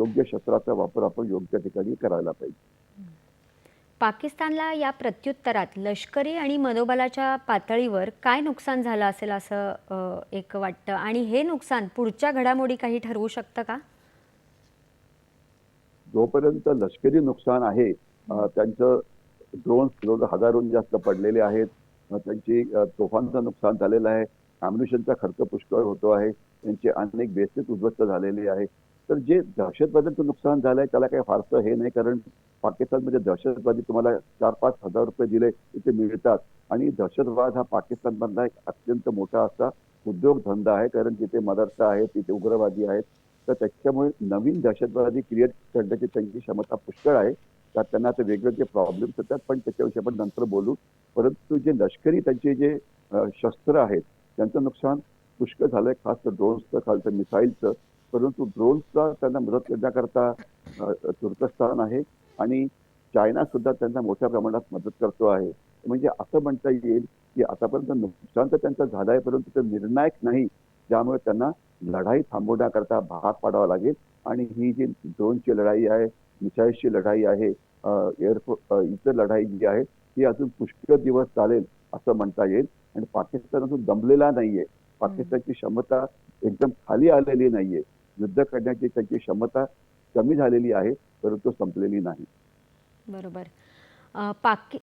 योग्य शस्त्राचा वापर आपण योग्य ठिकाणी करायला पाहिजे. पाकिस्तानला या प्रत्युत्तरात लष्करी आणि मनोबलाच्या पातळीवर काय नुकसान झालं असेल असं एक वाटतं? आणि हे नुकसान पुढच्या घडामोडी काही ठरवू शकतं का? जोपर्यंत लष्करी नुकसान आहे त्यांचं ड्रोन्स जवळ हजारोहून जास्त पडलेले आहेत त्यांची तोफांचं नुकसान झालेलं आहे अम्युनिशनचा खर्च पुष्कळ होतो आहे त्यांचे अनेक बेसेस उद्ध्वस्त झालेले आहे तर जे दहशतवाद्यांचं नुकसान झालंय त्याला काही फारसं हे नाही कारण पाकिस्तानमध्ये दहशतवादी तुम्हाला चार पाच हजार रुपये दिले तिथे मिळतात. आणि दहशतवाद हा पाकिस्तानमधला एक अत्यंत मोठा असा उद्योगधंदा आहे कारण तिथे मदरसा आहे तिथे उग्रवादी आहेत. तर त्याच्यामुळे नवीन दहशतवादी क्रिएट करण्याची त्यांची क्षमता पुष्कळ आहे. त्यात त्यांना आता वेगवेगळे प्रॉब्लेम्स येतात पण त्याच्याविषयी आपण नंतर बोलू. परंतु जे लष्करी त्यांचे जे शस्त्र आहेत त्यांचं नुकसान पुष्कळ झालंय खास तर ड्रोन्सचं खालचं मिसाईलचं परंतु ड्रोन्सचा त्यांना मदत करण्याकरता अ, तुर्कस्तान आहे आणि चायना सुद्धा त्यांना मोठ्या प्रमाणात मदत करतो आहे. म्हणजे असं म्हणता येईल की आतापर्यंत नुकसान तर त्यांचं झालंय परंतु ते निर्णायक नाही. ज्यामुळे त्यांना लढाई थांबवण्याकरता भाग पाडावा लागेल आणि ही जी ड्रोनची लढाई आहे मिसाईलची लढाई आहे एअरफोर्स इतर लढाई जी आहे ही अजून पुष्कळ दिवस चालेल असं म्हणता येईल. आणि पाकिस्तान अजून दमलेला नाहीये. पाकिस्तानची क्षमता एकदम खाली आलेली नाहीये. युद्ध करण्याची त्यांची क्षमता कमी झालेली आहे परंतु संपलेली नाही. बरोबर. पाकि